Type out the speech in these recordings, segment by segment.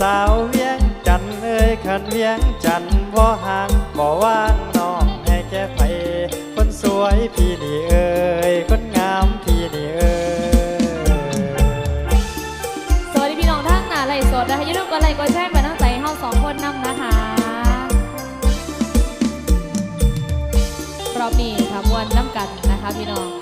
สาวเวียงจันเอ้ยขันเวียงจันบ่ห่างบ่ว่างน้องให้แก่ไผคนสวยพี่นี่เอ้ยคนงามพี่นี่เอ้ยสวัสดีพี่น้องท่านหนาไหลสดนะคะอย่าลืมกดไลค์กดแชร์ไปตั้งใส่ห้องสองคนนำนะคะรอบนี้ค่ะมวนน้ำกันนะคะพี่น้อง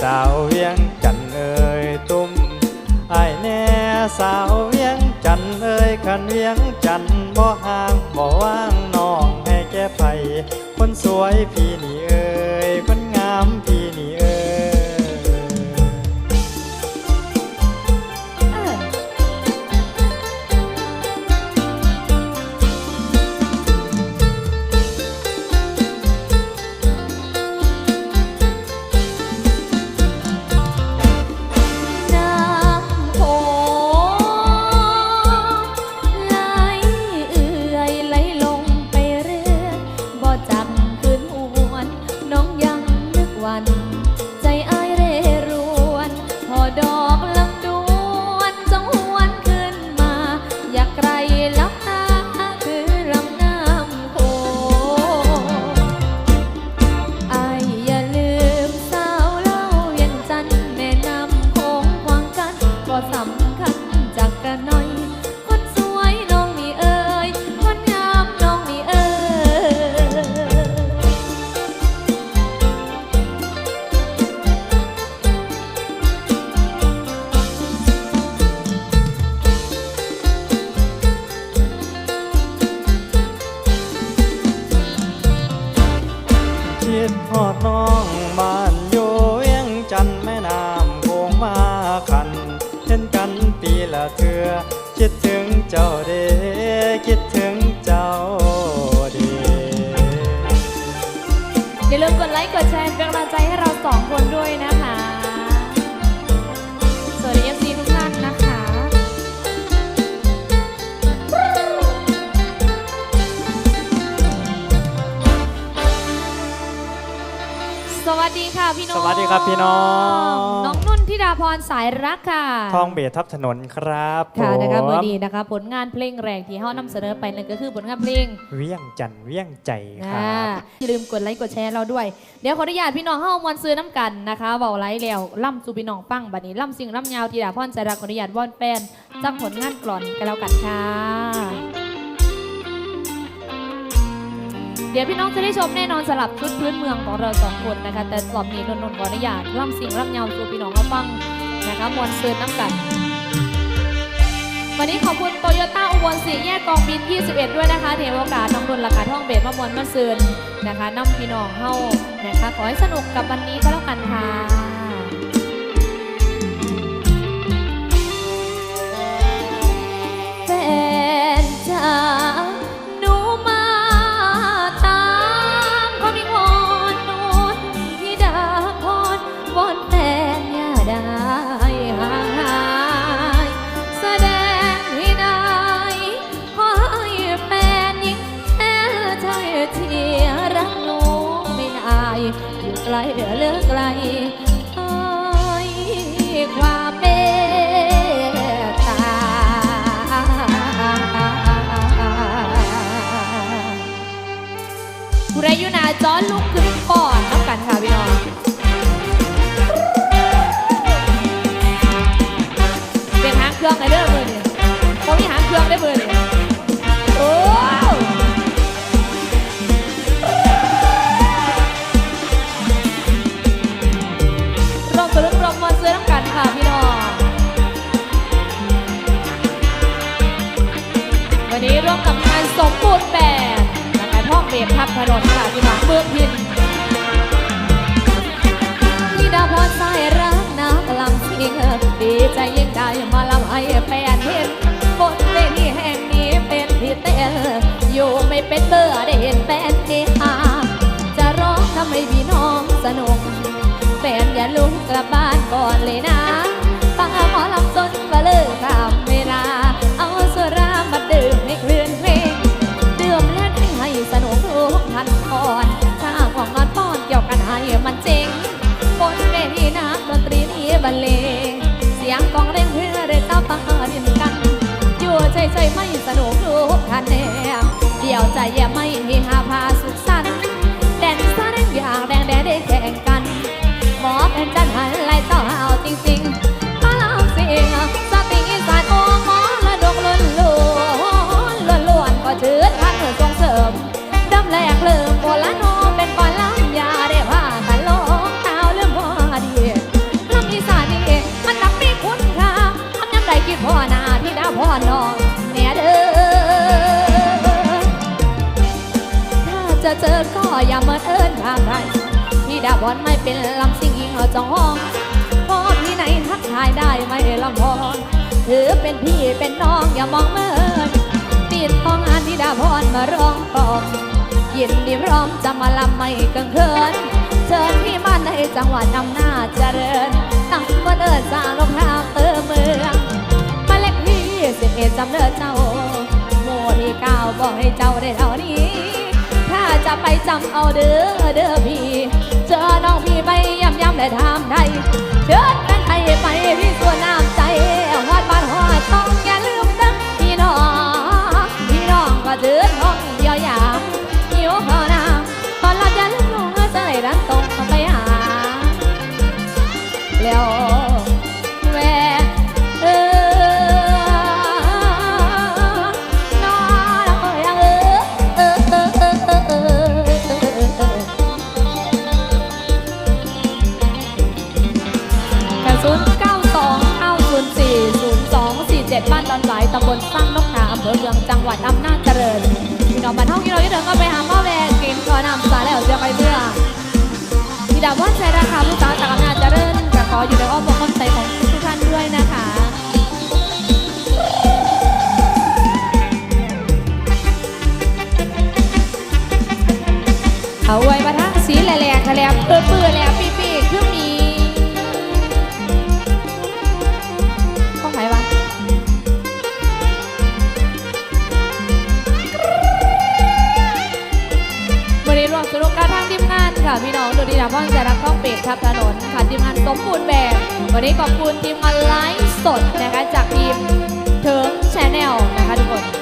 สาวเวียงจันเอ่ยตุ้มไอแน่สาวเวียงจันเอ่ยขันเวียงจันบ่ห่างบ่ว่างน้องให้แก่ไผคนสวย สวัสดีค่ะพี่น้อง สวัสดีครับพี่น้อง น้องนุ่นธิดาพรสายรักค่ะ ทองเบสทับถนนครับค่ะนะคะผมเมื่อดีนะคะผลงานเพลงแรกที่เฮานำเสนอไปนั่นก็คือผลงานเพลง เวียงจันทร์เวียงใจครัอ่าบอย่าลืมกดไลค์กดแชร์เราด้วย เดี๋ยวขออนุญาตพี่น้องเฮามวนซื้อน้ำกันนะคะเบาไลค์แล้วล่ำสู่พี่น้องฟังบัดนี้ล่ำสิ่งล่ำยาวทีดาพ่อนใจรักขออนุญาตว่อนแป้นจักผลงานกล่อนกันแล้วกันค่ะ เดี๋ยวพี่น้องจะได้ชมแน่นอนสลับชุดพื้นเมืองของเราสองคนนะคะ แต่สอบนี้นนท์ขออนุญาตล่ำสิ่งล่ำยาสู่พี่น้องเขาฟังนะคะมวนซื้อน้ำกันวันนี้ขอบคุณโตโยต้าอุบลสีแยกกองบิน 21 ด้วยนะคะเทวโอกาสน้องนนท์ราคาท่องเบสมะมวนมาซืนนะคะน้ำพี่น้องเฮานะคะขอให้สนุกกับวันนี้ก็แล้วกันค่ะ เลยนะฟังหมอลำจนว่าเลิกทำเวลา เอาสุรามาดื่มให้คลื่นเพลงดื่มและให้ให้สนุกทุกทันก่อนถ้าของนอนป้อนเกี่ยวกันให้มันเจ๋งบนเวทีนักดนตรีนี้บรรเลง เสียงกองเร่งเพื่อเรต้าปาดินกัน อยู่เฉยๆไม่สนุกทุกทันแนวเดี่ยวใจอย่ไม่ เป็นลำซิงยิงเอาจองห้องพอพี่ไหนทักทายได้ไม่ลำพอนถือเป็นพี่เป็นน้องอย่ามองเมินติดต้องงานพี่ดาพรมาร้องกองยินดีพร้อมจะมาลำไม่กังเขินเชิญพี่มาในจังหวัดอำหน้าเจริญตั้งวันเอิญสร้างลงทางเติมเมืองมาเลขที่สิบเอ็ดจำเนินเจ้าหมู่ที่เก้าบอกให้เจ้าได้เท่านี้ ถ้าจะไปจำเอาเด้อเด้อพี่ ย้ำย้ำได้ทำได้เชิญกัน แลบเปื้อเปื้อๆแล้วปีปีๆคือมีข้องไหนวะวันนี้รวมสนุกการทางทีมงานค่ะพี่น้องดูดีนะพ่อจะรักข้องเป็ดทับถนนค่ะทีมงานสมบูรณ์แบบ วันนี้ขอบคุณทีมงานไลฟ์สดนะคะจากทีมเทิงชแนลนะคะทุกคน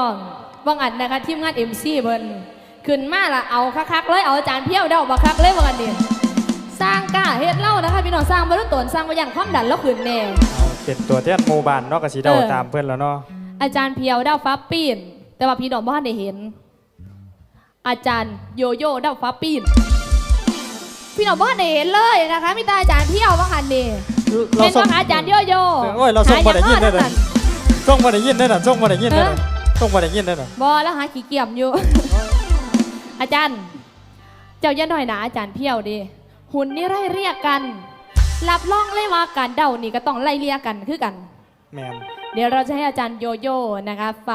น้องบางอันนะคะทีมงาน MC เบิ่นขึ้นมาละเอาคักๆเลยเอาอาจารย์เพี้ยวเดาบักคักเลยบางอันนี่สร้างกล้าเฮ็ดเล่านะคะพี่น้องสร้างบรรลุตนสร้างมาอย่างความดันแล้วขึ้นแน่ เป็นตัวแทนหมู่บ้านเนาะกะสิเดาเออ ตามเพื่อนแล้วเนาะอาจารย์เพียวเดาฟ้าปีนแต่ว่าพี่น้องบ้านได้เห็น อาจารย์โยโย่เดาฟ้าปีนพี่น้องบ้านได้เห็นเลยนะคะมีแต่อาจารย์เพียวบางอันนี่เราเป็นส่งว่าอาจารย์โยโย่โอ้ยเราส่งบ่ได้ยินได้หาเลอยย่างนั้นส่งบ่ได้ยินได้น่ะส่งบ่ได้ยินได้น่ะฮะส่งบ่ได้ยินได้น่ะบอแล้วหาขี้เกียจอยู่ อาจารย์ เจ้าอย่าหน่อยนะอาจารย์เพียวดิหุ่นนี่ไล่เรียกกันรับรองเลยว่าการเดานี่ก็ต้องไล่เรียกกันคือกัน แมนเดี๋ยวเราจะให้อาจารย์โยโย่นะคะไฟ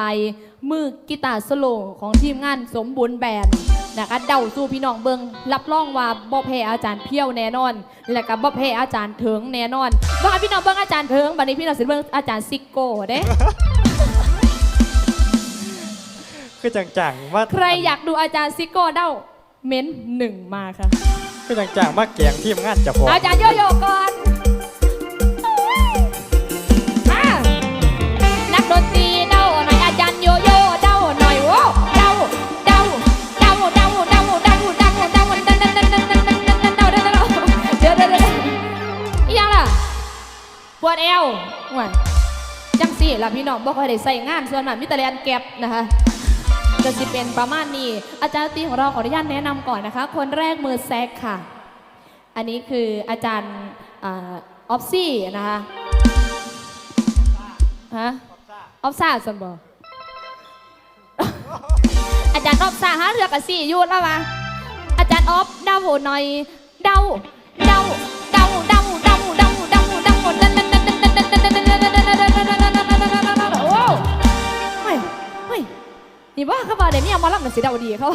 มือกีตาร์โซโลของทีมงานสมบูรณ์แบนด์นะคะเดาสู่พี่น้องเบิงรับรองว่าบ่แพ้อาจารย์เพียวแน่นอน และก็บ่แพ้อาจารย์เถิงแน่นอนว่าพี่น้องเบิงอาจารย์เถิงบัดนี้พี่น้องสิเบิงอาจารย์ซิโก้เด้ คือจังๆว่าใครอยากดูอาจารย์ซิโก้เด้าเม้นหนึ่งมาค่ะคือจังๆมาแกล้งทีมงานเจ้าของอาจารย์โยโย่ก่อนอะนักดนตรีเด้าหน่อยอาจารย์โยโย่เด้าหน่อยโว้เด้าเด้าเด้าเด้าเด้าเด้าเด้าเด้าเด้าเด้าเด้าเด้าเด้าเด้าเด้าเด้าเด้าเด้าเดี๋ยวเดี๋ยวเดี๋ยวอีหยังล่ะปวดเอวห่วยจังสิล่ะพี่น้องบ่ค่อยได้ใส่งานส่วนมากมิตรเรียนเก็บนะคะ จะสิเป็นประมาณนี้ อาจารย์ตีของเราขออนุญาตแนะนำก่อนนะคะ คนแรกมือแซกค่ะ อันนี้คืออาจารย์ออฟซี่นะคะฮะออฟซ่าสนบออาจารย์ออฟซ่าฮะเรือกับซี่อยูดแล้ววะอาจารย์ออฟเดาหน่อยเดาเดาเดาเดาเดาเดาเดาเดาเดา นี่ว่าเขาบอกเดี๋ยวมีเอามาล่ำหนังสีเดาดีเขา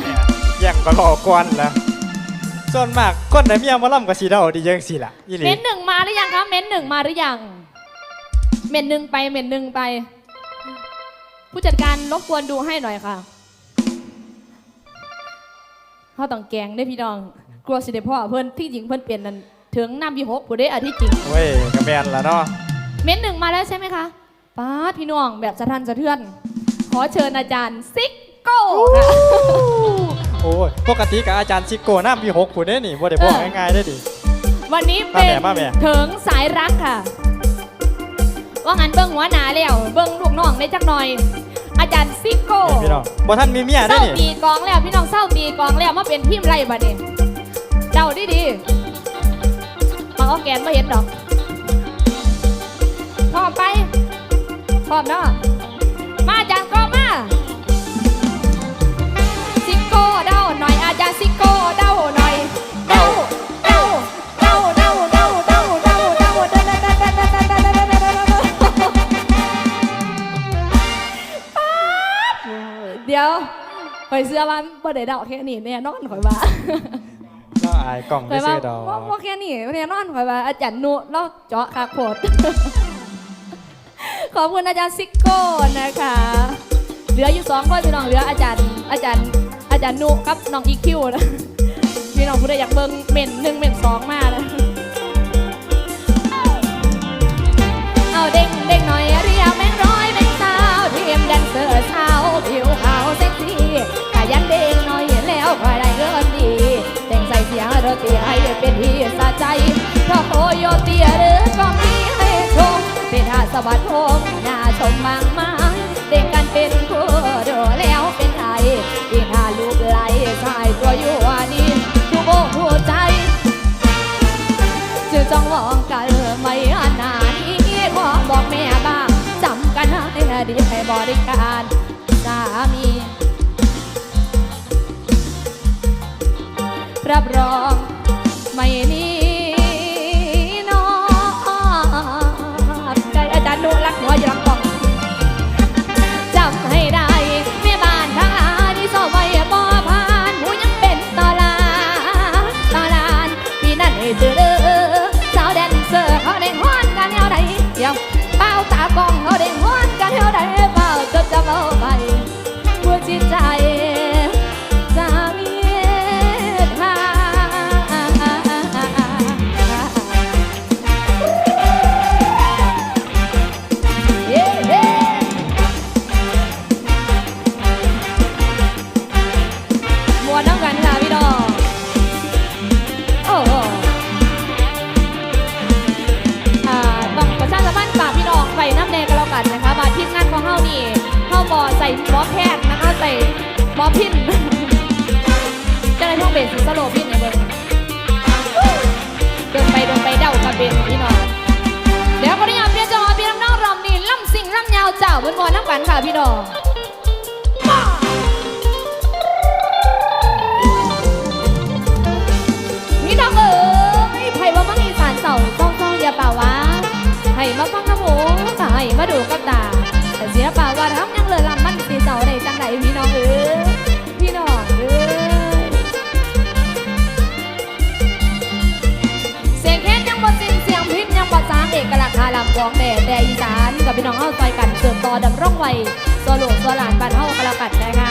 แย่งก็รอกวนละส่วนมากคนไหนมีเอามาล่ำกะสิเดาดีจังสิล่ะอีหลีเม้นหนึ่งมาหรือยังคะเม้นหนึ่งมาหรือยัง เม้นหนึ่งไปเม้นหนึ่งไป ผู้จัดการรบกวนดูให้หน่อยค่ะเขาต้องแกงได้อพี่น้อง กลัวสิเดพ่อเพื่อนที่จริงเพื่อนเปลี่ยนนั่นถึงน้ำยี่หกผู้ได้อาที่จริง เว้ยกระแมนละเนาะเม้นหนึ่งมาแล้วใช่ไหมคะป้าดพี่น้องแบบสะทันสะเทือน ขอเชิญอาจารย์ซิกโก้ค่ะโอ้ยปกติกับอาจารย์ซิโก้น้ำพี่หกผู้ได้นี่บ่ได้บอกเออง่ายๆได้ดิ วันนี้เป็นมาแม่มาแม่ เถิงสายรักค่ะ ว่างั้นเบิ้งหัวหนาแล้วเบิ้งลูกน้องได้จักหน่อย อาจารย์ซิโก้นี่พี่น้องบ่ท่านมีเมียเศได้ร้านี่ปีกองแล้วพี่น้องเศร้าปีกองแล้วมาเป็นทีมไรบัดนี้เดาดีดีๆมาเอาแกนมาเห็นดอกพร้อมไปพร้อมเนาะ เดี๋ยวข่อยเสื้อว่าบ่ได้เดาแค่นี้แน่นอนข่อยว่าเราอายกล่องข่ไม่อยว่าซื้อดอกบ่บ่แค่นี้แน่นอนข่อยว่าอาจารย์นุเราเจาะคักโพดขอบคุณอาจารย์ซิโก้นะคะ เหลืออยู่สองคนพี่น้องเหลืออาจารย์อาจารย์อาจารย์นุกับน้องอีคิวนะพี่น้องผู้ใดอยากเบิ่งเม่นหนึ่งเม่นสองมานะเอาเด้งเด้งหน่อย ยันเด้งหน่อยแล้วคอยได้เงินดีแต่งใส่เสียงโรตีให้เป็นที่สะใจเพราะโคโยตีหรือก็มีให้ชมเป็นท่าสะบัดผมน่าชมมากมายเด้งกันเป็นคู่ดูแล้วเป็นไทยอีกท่าลูกไหลชายตัวอยู่วานีผู้โบกผู้ใจจะจ้องมองกันไม่อานานี้ขอบอกแม่บ้างจำกันให้ดีให้บริการสามี รับรอง ไม่มี พินจะได้ท่องเบสสโลพินในเบิ้งเดินไปเดินไปเดากับเบนพี่น้องเดี๋ยวขออนุญาตเปลี่ยนจังหวะพี่น้องรำนี่ล่ำสิ่งล่ำยาวเจ้าบนบอน้ำกันค่ะพี่น้องพี่น้องเอ๋ยไผ่ว่ามังอีสานเสาเศร้าๆอย่าเป่าวะให้มาฟังกระหมูก็ให้มาดูกับตาแต่เสียเป่าว่าทำยังเลยลำมัน กษณ์คาลำกองแด่แต่อีสานกับพี่น้องเฮาซอยกันเสริมต่อดำร่องไว้โซโลโซลานบ้านเฮาก็แล้วกันนะคะ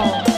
有。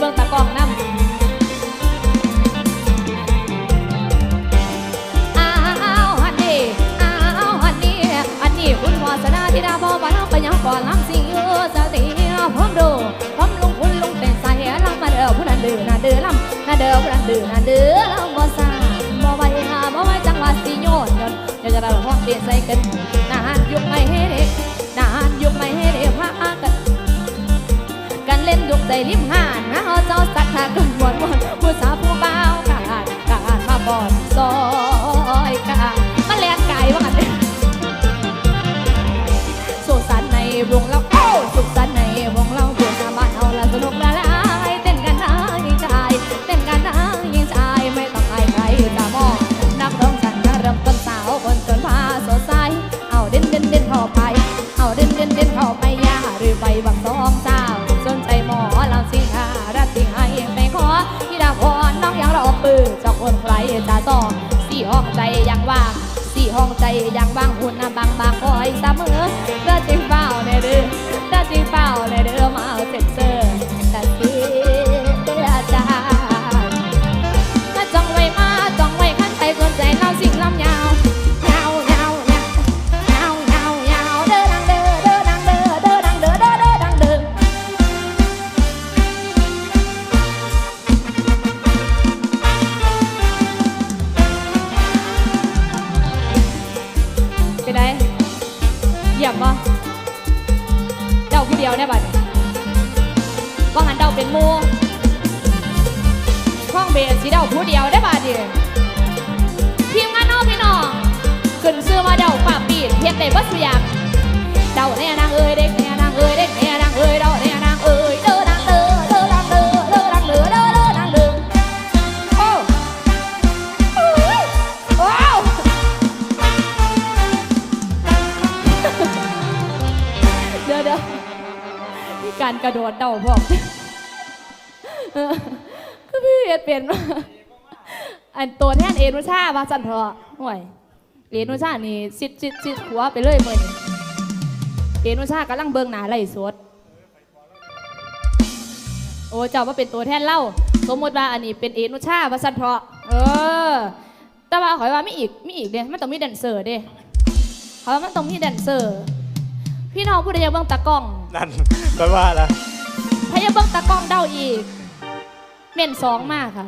เดี๋ยวเสียเบิ่งตากล้องนำอ้าวฮันนี่อ้าวฮันนี่อันนี้คุณวาสนาที่ดาบอบ้านไปยังก่อนลำซิงเออจะตีพร้อมดูพร้อมลุงคุณลุงเป็นสายลำมาเด้อผู้นั้นเดือนาเดือลำนาเด้อผู้นั้นเดือนาเดือลำบ่ซาบ่ไหวหาบ่ไหวจังหวะสิโยนยนเดี๋ยวจะได้ห้องเปลี่ยนใส่กันนานยุคไม่ให้เด็กนานยุคไม่ ใส่ริมหานนะเอาเจ้าสักหากลุ่มวนหวนผู้สาว องใจยังว่างสี่ห้องใจอย่างว่างหุ่นน้ำบางบางคอยเสมอเด้อจิงเฝ้าในเด้อเด้อจิงเฝ้าในเด้อ ได้บัสอยางเดาเนี่ยนางเอ้ยเด็กเนี่นางเอ้ยเด็กเนี่นางเอ้ยเดาเนี่ยนางเอ้ยเด้อนางเด้อเด้อนางเด้อเด้อนางเด้อเด้อเด้อนางเด้อโอ้โอ้ว้าวเดี๋ยวเดี๋ยวมีการกระโดดเดาพร้อมเออก็พี่เอ็ดเปลี่ยนมาอันตัวแทนเอนุชาว่าสันเถอะห่วย เอนุชานี่ซิดซิดซิดหัวไปเลยมือนี่เอนุชากำลังเบิ่งหนาไล่สดโอ้เจ้าว่าเป็นตัวแทนเล่า สมมติว่าอันนี้เป็นเอนุชาว่าสันเถอะเออ แต่ว่าขอยว่ามีอีกมีอีกเด้มันต้องมีแดนเซอร์เด้เขาว่ามันต้องมีแดนเซอร์ พี่น้องผู้ใดอยากเบิ่งตากล้อง นั่นแปลว่าอะไรพยาเบิ่งตากล้องเดาอีกเม่นสองมากค่ะ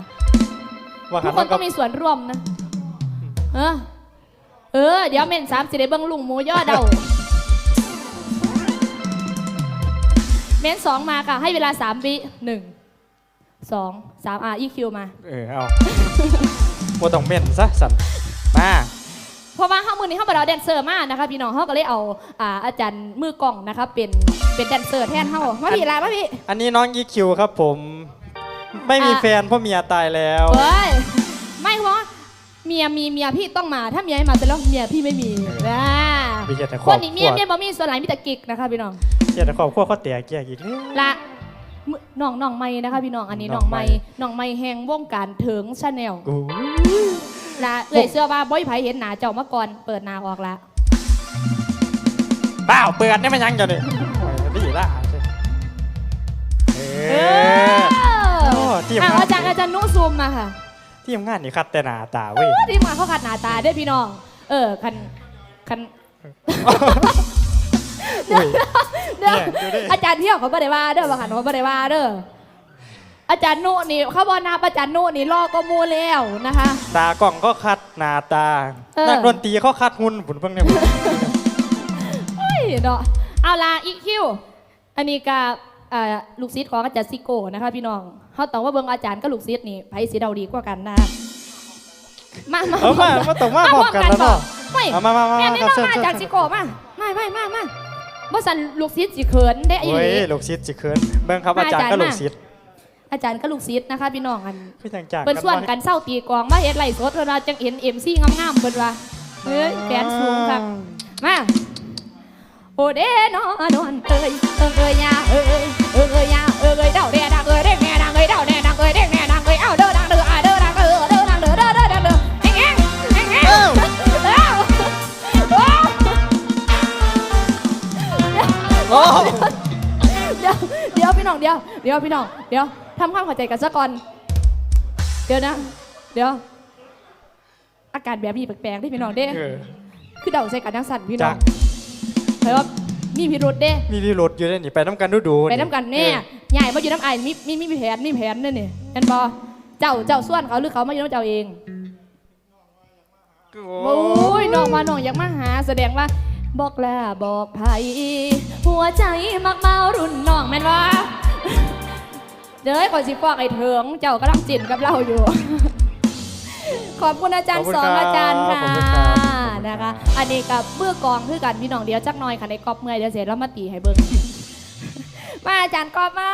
ว่าทุหักนคมันนต้ก็องมีส่วนร่วมนะ เออ เออ เดี๋ยวเม่นสามสิได้เบิ่งลุงหมูย่อเดาเม่นสองมาค่ะ ให้เวลาสามวิหนึ่งสองสามอะอีคิวมา เออเอาว่าต้องเม่นซะสันมาเพราะว่าข้ามือนี้เข้ามาเราแดนเซอร์มากนะคะพี่น้องเขาก็เลยเอาอ่าอาจารย์มือกล่องนะคะเป็นเป็นแดนเซอร์แทนเขามาพี่ลามาพี่ อันนี้น้องยีคิวครับผม ไม่มีอะแฟนเพราะเมียตายแล้วเฮ้ยไม่เพราะว่า เมียมีเมียพี่ต้องมา ถ้าเมียไม่มาแต่แล้วเมียพี่ไม่มีนะมีแต่คครอนบคนี้รัเมียวเมียบ่มีส่วนหลายมีแต่กิกนะคะพี่น้องเจ้าแต่ครอบครัวเขาแตกแยกอีกแล้ว ละมึน้องน้องไม่นะคะพี่น้องอันนี้น้น้อองงไมไม่ค์น้องไม่แหงวงการถึงชาแนลกูละเอ่ยเสื้อว่าบ่อยไผเห็นหนาเจ้ามาก่อนเปิดหนาออกละเปล่าเปิดได้มันยังจะเนี่ยโอ้ยดีละเอเอออโอ้ทีมอะงานอาจารย์อาจารย์นุ่ซูมมาค่ะ ทีมงานนี่คัดแต่หน้าตาเว้ยที่มาเขาขัดหนาตาเด้อพี่น้อง เออคันคันอุ้ย เด้อเนี่ยดูดิ อาจารย์เที่ยวเขาบ่ได้ว่าเด้อว่าขันเขาบ่ได้ว่าเด้ออาจารย์นุนี่เขาบอกนาอาจารย์นุนี่ลอกก็มูแล้วนะคะ ตากล่องก็คัดหน้าตาเออ นักดนตรีเขาคัดหุ่นบุญเพิ่งเนี่ย เฮ้ยเนาะเอาละอีคิว อันนี้กับอ่า ลูกศิษย์ของอาจารย์ซิโก้นะคะพี่น้องเขาต้องว่าเบิ่งอาจารย์กับลูกศิษย์นี่ไผสิเดาดีกว่ากันนะมามาเอามามาต้องมาพร้อมกันแล้วเนาะไม่เอามามามาแม่มาไม่ครับต้องเชิญมาอาจารย์เชิซิญโก้มามามามามาบ่สันลูกศิษย์สิเขินได้อีโอ้ยหลีลูกศิษย์สิเคินเบิ่งครับมาอาจารย์อาจารย์ก็ลูกมาศิษย์อาจารย์กับลูกศิษย์นะคะพี่น้องอันพี่จังจากเปิ้นส่วนกันเศร้าตีกลองมาเฮ็ดไล่สดเวลาจังเห็นเอ็มซีงามๆเปิ้นว่าเฮ้ยแขนสูงครับมาโอเด้นอนอนเอ้ยเอ้ยเอ้ยยาเอ้ย เดี๋ยวเดี๋ยวพี่น้องเดี๋ยวเดี๋ยวพี่น้องเดี๋ยวทำความเข้าใจกันซะก่อน เดี๋ยวนะ เดี๋ยว อาการแบบนี้แปลกๆที่พี่น้องเด้คือเดาใส่กันทั้งสั่นพี่น้องเฮ้ยว่า มีพิรุษเด้มีที่รถอยู่ได้นี่ไปน้ำกันดูดูไปน้ำกันแน่ใหญ่มาอยู่น้ำไอ้มีมีมีแผนมีแผนนั่นนี่เห็นบอเจ้าเจ้าส่วนเขาหรือเขามาอยู่น้ำเจ้าเองโอ้โอ้ยน้องมาน้องอยากมาหา แสดงว่าบอกลาบอกไผหัวใจมักเมารุ่นน้องแม่นว่าเด้อก่อนสิฟอกไอ้เถิงเจ้ากำลังจินกับเราอยู่ ขอบคุณอาจารย์สองอาจารย์ค่ะ นะคะ อันนี้กับเบื้อกองคือกันพี่น้องเดียวจักหน่อยค่ะในกอบเมื่อยเดี๋ยวเสร็จแล้วมาตีให้เบิ่งมาอาจารย์กอบมา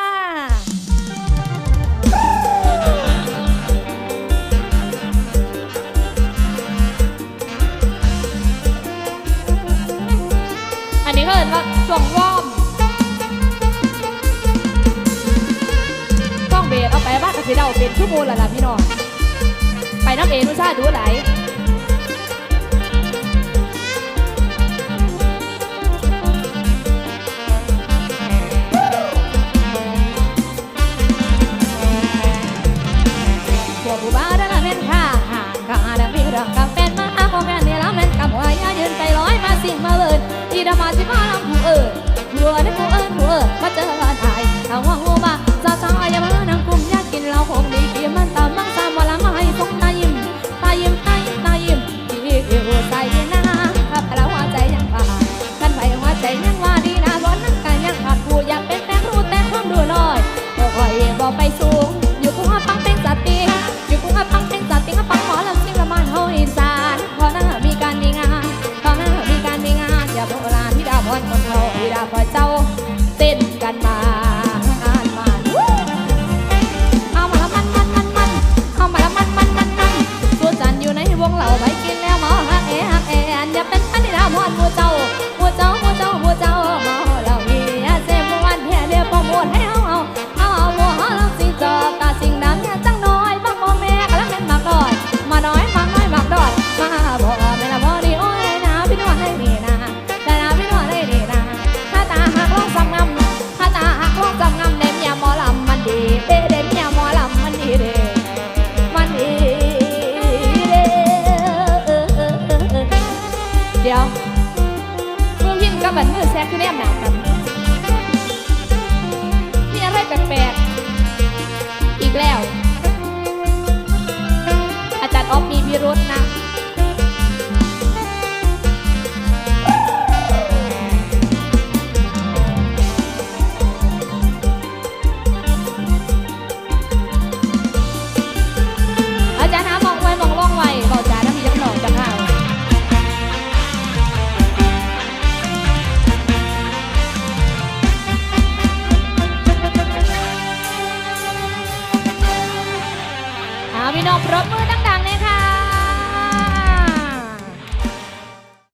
อันนี้ก็เห็นว่าช่วงว่อมช่วงเบสเอาไปบ้านกระสีเดาเป็นชั่วโมงและล่ะพี่น้องไปน้ำเอนุชาดูไหลายพวกผู้บ้าดันละแม่นค่าห่างกาดันมีเรื่องกับแฟนมาหาของแฟนนี่แล้วแม่นกับหัวยายืนไปร้อยมาสิ่งมาเลยที่ดามาสิมาลำผู้เอิญผัวได้ผู้เอิญผัวมาเจอกันไทยถ้าว่าง